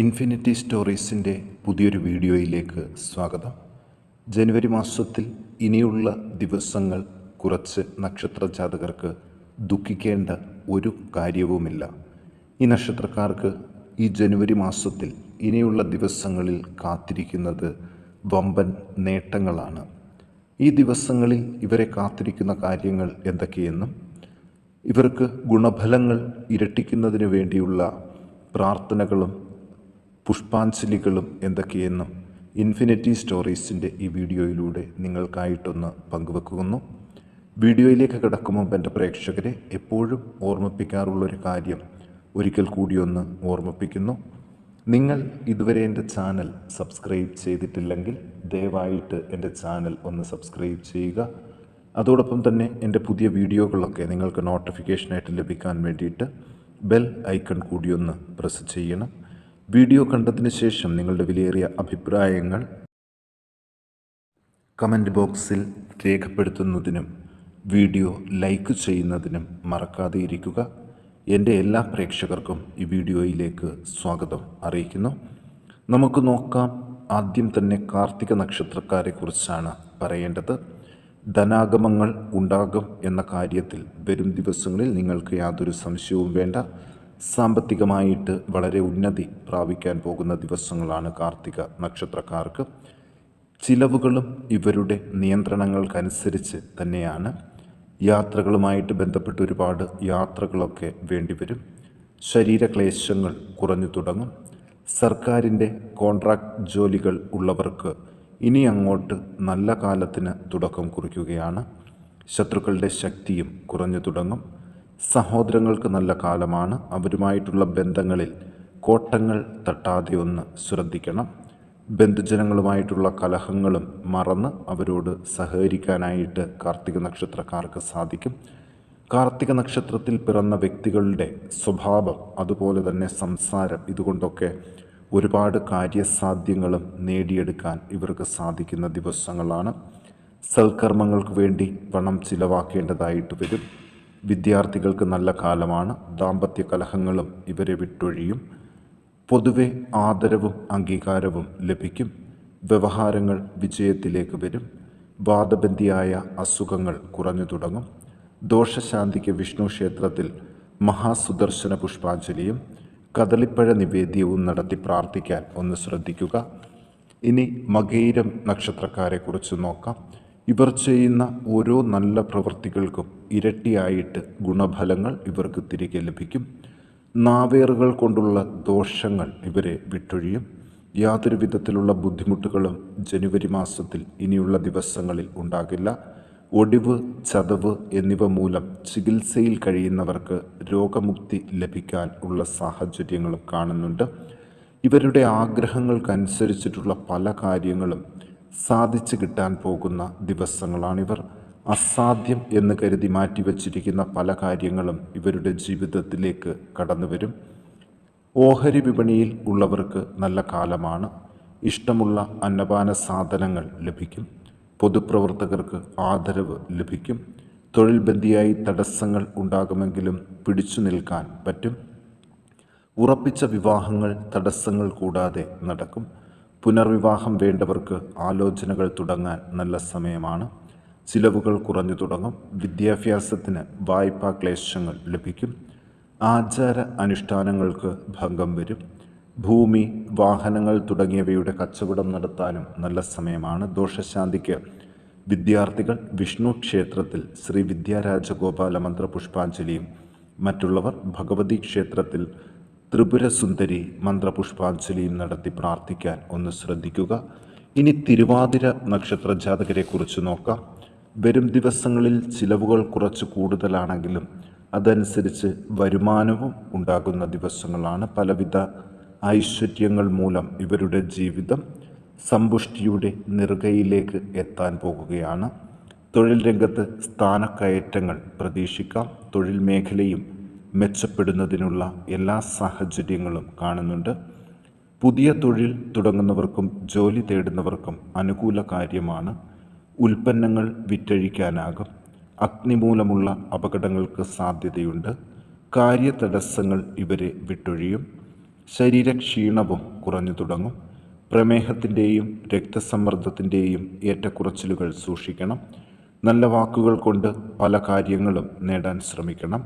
Infinity സ്റ്റോറീസിന്റെ പുതിയൊരു വീഡിയോയിലേക്ക് സ്വാഗതം. ജനുവരി മാസത്തിൽ ഇനിയുള്ള ദിവസങ്ങൾ കുറച്ച് നക്ഷത്ര ജാതകർക്ക് ദുഃഖിക്കേണ്ട ഒരു കാര്യവുമില്ല. ഈ നക്ഷത്രക്കാർക്ക് ഈ ജനുവരി മാസത്തിൽ ഇനിയുള്ള ദിവസങ്ങളിൽ കാത്തിരിക്കുന്നത് വമ്പൻ നേട്ടങ്ങളാണ്. ഈ ദിവസങ്ങളിൽ ഇവരെ കാത്തിരിക്കുന്ന കാര്യങ്ങൾ എന്തൊക്കെയെന്നും ഇവർക്ക് ഗുണഫലങ്ങൾ ഇരട്ടിക്കുന്നതിന് വേണ്ടിയുള്ള പ്രാർത്ഥനകളും പുഷ്പാഞ്ജലികളും എന്തൊക്കെയെന്നും ഇൻഫിനിറ്റി സ്റ്റോറീസിന്റെ ഈ വീഡിയോയിലൂടെ നിങ്ങൾക്കായിട്ടൊന്ന് പങ്കുവെക്കുന്നു. വീഡിയോയിലേക്ക് കിടക്കും മുമ്പ് എന്റെ പ്രേക്ഷകരെ എപ്പോഴും ഓർമ്മിപ്പിക്കാറുള്ളൊരു കാര്യം ഒരിക്കൽ കൂടിയൊന്ന് ഓർമ്മിപ്പിക്കുന്നു. നിങ്ങൾ ഇതുവരെ എന്റെ ചാനൽ സബ്സ്ക്രൈബ് ചെയ്തിട്ടില്ലെങ്കിൽ ദയവായിട്ട് എന്റെ ചാനൽ ഒന്ന് സബ്സ്ക്രൈബ് ചെയ്യുക. അതോടൊപ്പം തന്നെ എന്റെ പുതിയ വീഡിയോകളൊക്കെ നിങ്ങൾക്ക് നോട്ടിഫിക്കേഷനായിട്ട് ലഭിക്കാൻ വേണ്ടിയിട്ട് ബെൽ ഐക്കൺ കൂടിയൊന്ന് പ്രസ് ചെയ്യണം. വീഡിയോ കണ്ടതിന് ശേഷം നിങ്ങളുടെ വിലയേറിയ അഭിപ്രായങ്ങൾ കമന്റ് ബോക്സിൽ രേഖപ്പെടുത്തുന്നതിനും വീഡിയോ ലൈക്ക് ചെയ്യുന്നതിനും മറക്കാതെ ഇരിക്കുക. എന്റെ എല്ലാ പ്രേക്ഷകർക്കും ഈ വീഡിയോയിലേക്ക് സ്വാഗതം അറിയിക്കുന്നു. നമുക്ക് നോക്കാം. ആദ്യം തന്നെ കാർത്തിക നക്ഷത്രക്കാരെക്കുറിച്ചാണ് പറയേണ്ടത്. ധനാഗമങ്ങൾ ഉണ്ടാകും എന്ന കാര്യത്തിൽ വരും ദിവസങ്ങളിൽ നിങ്ങൾക്ക് യാതൊരു സംശയവും വേണ്ട. സാമ്പത്തികമായിട്ട് വളരെ ഉന്നതി പ്രാപിക്കാൻ പോകുന്ന ദിവസങ്ങളാണ് കാർത്തിക നക്ഷത്രക്കാർക്ക്. ചിലവുകളും ഇവരുടെ നിയന്ത്രണങ്ങൾക്കനുസരിച്ച് തന്നെയാണ്. യാത്രകളുമായിട്ട് ബന്ധപ്പെട്ട് ഒരുപാട് യാത്രകളൊക്കെ വേണ്ടിവരും. ശരീരക്ലേശങ്ങൾ കുറഞ്ഞു തുടങ്ങും. സർക്കാരിന്റെ കോൺട്രാക്ട് ജോലികൾ ഉള്ളവർക്ക് ഇനി അങ്ങോട്ട് നല്ല കാലത്തിന് തുടക്കം കുറിക്കുകയാണ്. ശത്രുക്കളുടെ ശക്തിയും കുറഞ്ഞു തുടങ്ങും. സഹോദരങ്ങൾക്ക് നല്ല കാലമാണ്. അവരുമായിട്ടുള്ള ബന്ധങ്ങളിൽ കോട്ടങ്ങൾ തട്ടാതെ ഒന്ന് ശ്രദ്ധിക്കണം. ബന്ധുജനങ്ങളുമായിട്ടുള്ള കലഹങ്ങളും മറന്ന് അവരോട് സഹകരിക്കാനായിട്ട് കാർത്തിക നക്ഷത്രക്കാർക്ക് സാധിക്കും. കാർത്തിക നക്ഷത്രത്തിൽ പിറന്ന വ്യക്തികളുടെ സ്വഭാവം അതുപോലെ തന്നെ സംസാരം ഇതുകൊണ്ടൊക്കെ ഒരുപാട് കാര്യസാധ്യങ്ങളും നേടിയെടുക്കാൻ ഇവർക്ക് സാധിക്കുന്ന ദിവസങ്ങളാണ്. സൽക്കർമ്മങ്ങൾക്ക് വേണ്ടി പണം ചിലവാക്കേണ്ടതായിട്ട് വരും. വിദ്യാർത്ഥികൾക്ക് നല്ല കാലമാണ്. ദാമ്പത്യ കലഹങ്ങളും ഇവരെ വിട്ടൊഴിയും. പൊതുവെ ആദരവും അംഗീകാരവും ലഭിക്കും. വ്യവഹാരങ്ങൾ വിജയത്തിലേക്ക് വരും. വാദബന്ധിയായ അസുഖങ്ങൾ കുറഞ്ഞു തുടങ്ങും. ദോഷശാന്തിക്ക് വിഷ്ണു ക്ഷേത്രത്തിൽ മഹാസുദർശന പുഷ്പാഞ്ജലിയും കദളിപ്പഴ നിവേദ്യവും നടത്തി പ്രാർത്ഥിക്കാൻ ഒന്ന് ശ്രദ്ധിക്കുക. ഇനി മകൈരം നക്ഷത്രക്കാരെക്കുറിച്ച് നോക്കാം. ഇവർ ചെയ്യുന്ന ഓരോ നല്ല പ്രവൃത്തികൾക്കും ഇരട്ടിയായിട്ട് ഗുണഫലങ്ങൾ ഇവർക്ക് തിരികെ ലഭിക്കും. നാവേറുകൾ കൊണ്ടുള്ള ദോഷങ്ങൾ ഇവരെ വിട്ടൊഴിയും. യാതൊരു വിധത്തിലുള്ള ബുദ്ധിമുട്ടുകളും ജനുവരി മാസത്തിൽ ഇനിയുള്ള ദിവസങ്ങളിൽ ഉണ്ടാകില്ല. ഒടിവ് ചതവ് എന്നിവ മൂലം ചികിത്സയിൽ കഴിയുന്നവർക്ക് രോഗമുക്തി ലഭിക്കാൻ ഉള്ള സാഹചര്യങ്ങളും കാണുന്നുണ്ട്. ഇവരുടെ ആഗ്രഹങ്ങൾക്കനുസരിച്ചിട്ടുള്ള പല കാര്യങ്ങളും സാധിച്ചു കിട്ടാൻ പോകുന്ന ദിവസങ്ങളാണിവർ. അസാധ്യം എന്ന് കരുതി മാറ്റിവെച്ചിരിക്കുന്ന പല കാര്യങ്ങളും ഇവരുടെ ജീവിതത്തിലേക്ക് കടന്നു വരും ഓഹരി വിപണിയിൽ ഉള്ളവർക്ക് നല്ല കാലമാണ്. ഇഷ്ടമുള്ള അന്നപാന സാധനങ്ങൾ ലഭിക്കും. പൊതുപ്രവർത്തകർക്ക് ആദരവ് ലഭിക്കും. തൊഴിൽ ബന്ധിയായി തടസ്സങ്ങൾ ഉണ്ടാകുമെങ്കിലും പിടിച്ചു നിൽക്കാൻ പറ്റും. ഉറപ്പിച്ച വിവാഹങ്ങൾ തടസ്സങ്ങൾ കൂടാതെ നടക്കും. പുനർവിവാഹം വേണ്ടവർക്ക് ആലോചനകൾ തുടങ്ങാൻ നല്ല സമയമാണ്. ചിലവുകൾ കുറഞ്ഞു തുടങ്ങും. വിദ്യാഭ്യാസത്തിന് വായ്പാ ക്ലേശങ്ങൾ ലഭിക്കും. ആചാര അനുഷ്ഠാനങ്ങൾക്ക് ഭംഗം വരും. ഭൂമി വാഹനങ്ങൾ തുടങ്ങിയവയുടെ കച്ചവടം നടത്താനും നല്ല സമയമാണ്. ദോഷശാന്തിക്ക് വിദ്യാർത്ഥികൾ വിഷ്ണു ക്ഷേത്രത്തിൽ ശ്രീ വിദ്യാരാജഗോപാല മന്ത്ര പുഷ്പാഞ്ജലിയും മറ്റുള്ളവർ ഭഗവതി ക്ഷേത്രത്തിൽ ത്രിപുരസുന്ദരി മന്ത്രപുഷ്പാഞ്ജലിയും നടത്തി പ്രാർത്ഥിക്കാൻ ഒന്ന് ശ്രദ്ധിക്കുക. ഇനി തിരുവാതിര നക്ഷത്ര ജാതകരെക്കുറിച്ച് നോക്കാം. വരും ദിവസങ്ങളിൽ ചിലവുകൾ കുറച്ച് കൂടുതലാണെങ്കിലും അതനുസരിച്ച് വരുമാനവും ഉണ്ടാകുന്ന ദിവസങ്ങളാണ് പലവിധ ഐശ്വര്യങ്ങൾ മൂലം ഇവരുടെ ജീവിതം സമ്പുഷ്ടിയുടെ നെറുകയിലേക്ക് എത്താൻ പോകുകയാണ്. തൊഴിൽ രംഗത്ത് സ്ഥാനക്കയറ്റങ്ങൾ പ്രതീക്ഷിക്കാം. തൊഴിൽ മേഖലയും മെച്ചപ്പെടുന്നതിനുള്ള എല്ലാ സാഹചര്യങ്ങളും കാണുന്നുണ്ട്. പുതിയ തൊഴിൽ തുടങ്ങുന്നവർക്കും ജോലി തേടുന്നവർക്കും അനുകൂല കാര്യമാണ്. ഉൽപ്പന്നങ്ങൾ വിറ്റഴിക്കാനാകും. അഗ്നിമൂലമുള്ള അപകടങ്ങൾക്ക് സാധ്യതയുണ്ട്. കാര്യതടസ്സങ്ങൾ ഇവരെ വിട്ടൊഴിയും. ശരീരക്ഷീണവും കുറഞ്ഞു തുടങ്ങും. പ്രമേഹത്തിന്റെയും രക്തസമ്മർദ്ദത്തിന്റെയും ഏറ്റക്കുറച്ചിലുകൾ സൂക്ഷിക്കണം. നല്ല വാക്കുകൾ കൊണ്ട് പല കാര്യങ്ങളും നേടാൻ ശ്രമിക്കണം.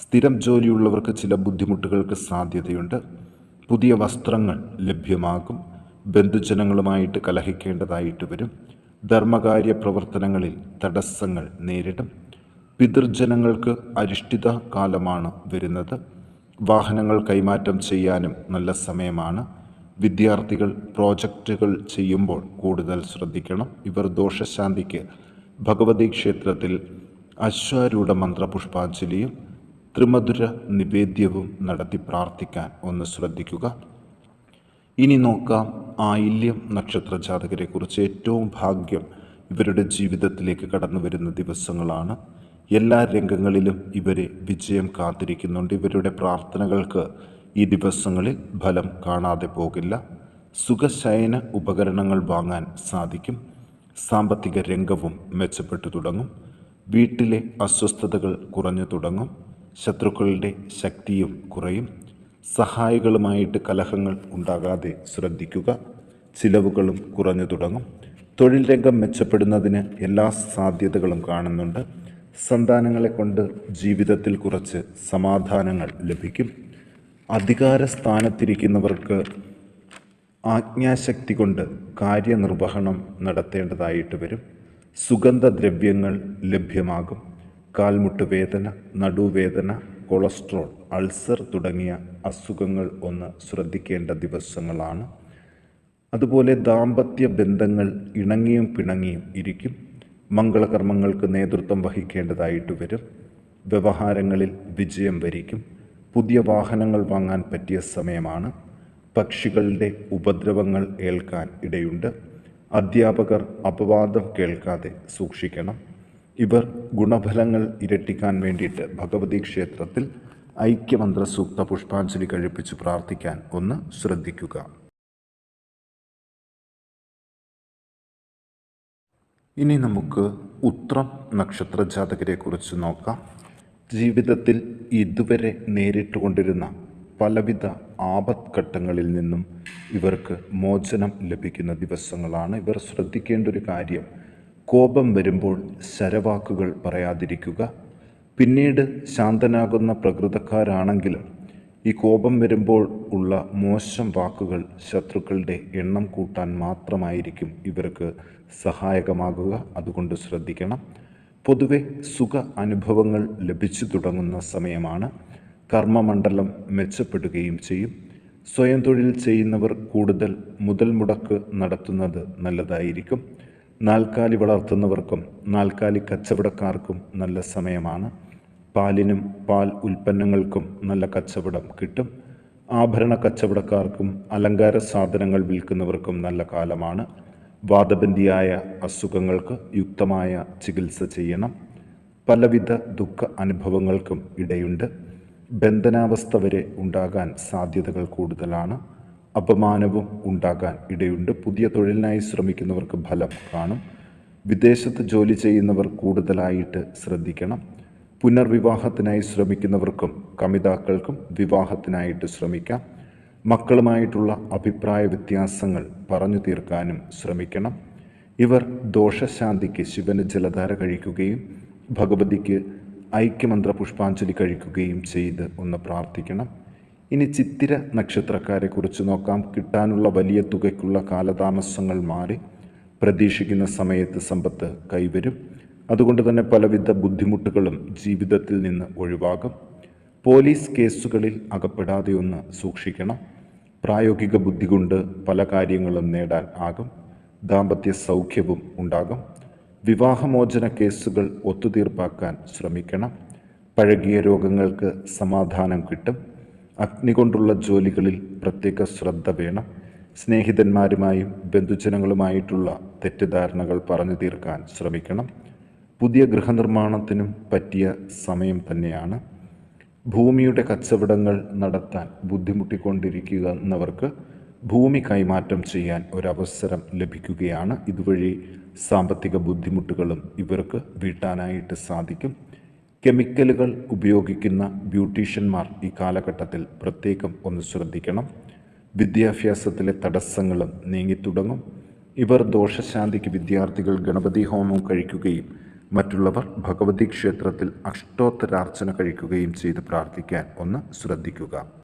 സ്ഥിരം ജോലിയുള്ളവർക്ക് ചില ബുദ്ധിമുട്ടുകൾക്ക് സാധ്യതയുണ്ട്. പുതിയ വസ്ത്രങ്ങൾ ലഭ്യമാകും. ബന്ധുജനങ്ങളുമായിട്ട് കലഹിക്കേണ്ടതായിട്ട് വരും. ധർമ്മകാര്യ പ്രവർത്തനങ്ങളിൽ തടസ്സങ്ങൾ നേരിടും. പിതൃജനങ്ങൾക്ക് അരിഷ്ടിത കാലമാണ് വരുന്നത്. വാഹനങ്ങൾ കൈമാറ്റം ചെയ്യാനും നല്ല സമയമാണ്. വിദ്യാർത്ഥികൾ പ്രോജക്റ്റുകൾ ചെയ്യുമ്പോൾ കൂടുതൽ ശ്രദ്ധിക്കണം. ഇവർ ദോഷശാന്തിക്ക് ഭഗവതി ക്ഷേത്രത്തിൽ അശ്വാരൂഢ മന്ത്രപുഷ്പാഞ്ജലിയും ത്രിമധുര നിവേദ്യവും നടത്തി പ്രാർത്ഥിക്കാൻ ഒന്ന് ശ്രദ്ധിക്കുക. ഇനി നോക്കാം ആയില്യം നക്ഷത്ര ജാതകരെക്കുറിച്ച് ഏറ്റവും ഭാഗ്യം ഇവരുടെ ജീവിതത്തിലേക്ക് കടന്നു വരുന്ന ദിവസങ്ങളാണ്. എല്ലാ രംഗങ്ങളിലും ഇവരെ വിജയം കാത്തിരിക്കുന്നുണ്ട്. ഇവരുടെ പ്രാർത്ഥനകൾക്ക് ഈ ദിവസങ്ങളിൽ ഫലം കാണാതെ പോകില്ല. സുഖശയന ഉപകരണങ്ങൾ വാങ്ങാൻ സാധിക്കും. സാമ്പത്തിക രംഗവും മെച്ചപ്പെട്ടു തുടങ്ങും. വീട്ടിലെ അസ്വസ്ഥതകൾ കുറഞ്ഞു തുടങ്ങും. ശത്രുക്കളുടെ ശക്തിയും കുറയും. സഹായികളുമായിട്ട് കലഹങ്ങൾ ഉണ്ടാകാതെ ശ്രദ്ധിക്കുക. ചിലവുകളും കുറഞ്ഞു തുടങ്ങും. തൊഴിൽ രംഗം മെച്ചപ്പെടുന്നതിന് എല്ലാ സാധ്യതകളും കാണുന്നുണ്ട്. സന്താനങ്ങളെ കൊണ്ട് ജീവിതത്തിൽ കുറച്ച് സമാധാനങ്ങൾ ലഭിക്കും. അധികാര സ്ഥാനത്തിരിക്കുന്നവർക്ക് ആജ്ഞാശക്തി കൊണ്ട് കാര്യനിർവഹണം നടത്തേണ്ടതായിട്ട് വരും. സുഗന്ധദ്രവ്യങ്ങൾ ലഭ്യമാകും. കാൽമുട്ട് വേദന നടുവേദന കൊളസ്ട്രോൾ അൾസർ തുടങ്ങിയ അസുഖങ്ങൾ ഒന്ന് ശ്രദ്ധിക്കേണ്ട ദിവസങ്ങളാണ്. അതുപോലെ ദാമ്പത്യ ബന്ധങ്ങൾ ഇണങ്ങിയും പിണങ്ങിയും ഇരിക്കും. മംഗളകർമ്മങ്ങൾക്ക് നേതൃത്വം വഹിക്കേണ്ടതായിട്ട് വരും. വ്യവഹാരങ്ങളിൽ വിജയം വരിക്കും. പുതിയ വാഹനങ്ങൾ വാങ്ങാൻ പറ്റിയ സമയമാണ്. പക്ഷികളുടെ ഉപദ്രവങ്ങൾ ഏൽക്കാൻ ഇടയുണ്ട്. അധ്യാപകർ അപവാദം കേൾക്കാതെ സൂക്ഷിക്കണം. ഇവർ ഗുണഫലങ്ങൾ ഇരട്ടിക്കാൻ വേണ്ടിയിട്ട് ഭഗവതി ക്ഷേത്രത്തിൽ ഐക്യമന്ത്ര സൂക്ത പുഷ്പാഞ്ജലി കഴിപ്പിച്ച് പ്രാർത്ഥിക്കാൻ ഒന്ന് ശ്രദ്ധിക്കുക. ഇനി നമുക്ക് ഉത്രം നക്ഷത്ര ജാതകരെക്കുറിച്ച് നോക്കാം. ജീവിതത്തിൽ ഇതുവരെ നേരിട്ടുകൊണ്ടിരുന്ന പലവിധ ആപത്ഘട്ടങ്ങളിൽ നിന്നും ഇവർക്ക് മോചനം ലഭിക്കുന്ന ദിവസങ്ങളാണ് ഇവർ ശ്രദ്ധിക്കേണ്ട ഒരു കാര്യം. കോപം വരുമ്പോൾ ശരവാക്കുകൾ പറയാതിരിക്കുക. പിന്നീട് ശാന്തനാകുന്ന പ്രകൃതക്കാരാണെങ്കിൽ ഈ കോപം വരുമ്പോൾ ഉള്ള മോശം വാക്കുകൾ ശത്രുക്കളുടെ എണ്ണം കൂട്ടാൻ മാത്രമായിരിക്കും ഇവർക്ക് സഹായകമാകുക. അതുകൊണ്ട് ശ്രദ്ധിക്കണം. പൊതുവെ സുഖ അനുഭവങ്ങൾ ലഭിച്ചു തുടങ്ങുന്ന സമയമാണ്. കർമ്മമണ്ഡലം മെച്ചപ്പെടുകയും ചെയ്യും. സ്വയം തൊഴിൽ ചെയ്യുന്നവർ കൂടുതൽ മുതൽ മുടക്ക് നടത്തുന്നത് നല്ലതായിരിക്കും. നാൽക്കാലി വളർത്തുന്നവർക്കും നാൽക്കാലി കച്ചവടക്കാർക്കും നല്ല സമയമാണ്. പാലിനും പാൽ ഉൽപ്പന്നങ്ങൾക്കും നല്ല കച്ചവടം കിട്ടും. ആഭരണ കച്ചവടക്കാർക്കും അലങ്കാര സാധനങ്ങൾ വിൽക്കുന്നവർക്കും നല്ല കാലമാണ്. വാദബന്ധിയായ അസുഖങ്ങൾക്ക് യുക്തമായ ചികിത്സ ചെയ്യണം. പലവിധ ദുഃഖ അനുഭവങ്ങൾക്കും ഇടയുണ്ട്. ബന്ധനാവസ്ഥ വരെ ഉണ്ടാകാൻ സാധ്യതകൾ കൂടുതലാണ്. അപമാനവും ഉണ്ടാകാൻ ഇടയുണ്ട്. പുതിയ തൊഴിലിനായി ശ്രമിക്കുന്നവർക്ക് ഫലം കാണും. വിദേശത്ത് ജോലി ചെയ്യുന്നവർ കൂടുതലായിട്ട് ശ്രദ്ധിക്കണം. പുനർവിവാഹത്തിനായി ശ്രമിക്കുന്നവർക്കും കമിതാക്കൾക്കും വിവാഹത്തിനായിട്ട് ശ്രമിക്കാം. മക്കളുമായിട്ടുള്ള അഭിപ്രായ വ്യത്യാസങ്ങൾ പറഞ്ഞു തീർക്കാനും ശ്രമിക്കണം. ഇവർ ദോഷശാന്തിക്ക് ശിവന് ജലധാര കഴിക്കുകയും ഭഗവതിക്ക് ഐക്യമന്ത്ര പുഷ്പാഞ്ജലി കഴിക്കുകയും ചെയ്ത് ഒന്ന് പ്രാർത്ഥിക്കണം. ഇനി ചിത്തിര നക്ഷത്രക്കാരെ കുറിച്ച് നോക്കാം. കിട്ടാനുള്ള വലിയ തുകയ്ക്കുള്ള കാലതാമസങ്ങൾ മാറി. പ്രതീക്ഷിക്കുന്ന സമയത്ത് സമ്പത്ത് കൈവരും. അതുകൊണ്ട് തന്നെ പലവിധ ബുദ്ധിമുട്ടുകളും ജീവിതത്തിൽ നിന്ന് ഒഴിവാകും. പോലീസ് കേസുകളിൽ അകപ്പെടാതെ ഒന്ന് സൂക്ഷിക്കണം. പ്രായോഗിക ബുദ്ധി കൊണ്ട് പല കാര്യങ്ങളും നേടാൻ ആകും. ദാമ്പത്യ സൗഖ്യവും ഉണ്ടാകും. വിവാഹമോചന കേസുകൾ ഒത്തുതീർപ്പാക്കാൻ ശ്രമിക്കണം. പഴകിയ രോഗങ്ങൾക്ക് സമാധാനം കിട്ടും. അഗ്നി കൊണ്ടുള്ള ജോലികളിൽ പ്രത്യേക ശ്രദ്ധ വേണം. സ്നേഹിതന്മാരുമായും ബന്ധുജനങ്ങളുമായിട്ടുള്ള തെറ്റിദ്ധാരണകൾ പറഞ്ഞു തീർക്കാൻ ശ്രമിക്കണം. പുതിയ ഗൃഹനിർമ്മാണത്തിനും പറ്റിയ സമയം തന്നെയാണ്. ഭൂമിയുടെ കച്ചവടങ്ങൾ നടത്താൻ ബുദ്ധിമുട്ടിക്കൊണ്ടിരിക്കുന്നവർക്ക് ഭൂമി കൈമാറ്റം ചെയ്യാൻ ഒരവസരം ലഭിക്കുകയാണ്. ഇതുവഴി സാമ്പത്തിക ബുദ്ധിമുട്ടുകളും ഇവർക്ക് വീട്ടാനായിട്ട് സാധിക്കും. കെമിക്കലുകൾ ഉപയോഗിക്കുന്ന ബ്യൂട്ടീഷ്യന്മാർ ഈ കാലഘട്ടത്തിൽ പ്രത്യേകം ഒന്ന് ശ്രദ്ധിക്കണം. വിദ്യാഭ്യാസത്തിലെ തടസ്സങ്ങളും നീങ്ങിത്തുടങ്ങും. ഇവർ ദോഷശാന്തിക്ക് വിദ്യാർത്ഥികൾ ഗണപതി ഹോമം കഴിക്കുകയും മറ്റുള്ളവർ ഭഗവതി ക്ഷേത്രത്തിൽ അഷ്ടോത്തരാർച്ചന കഴിക്കുകയും ചെയ്ത് പ്രാർത്ഥിക്കാൻ ഒന്ന് ശ്രദ്ധിക്കുക.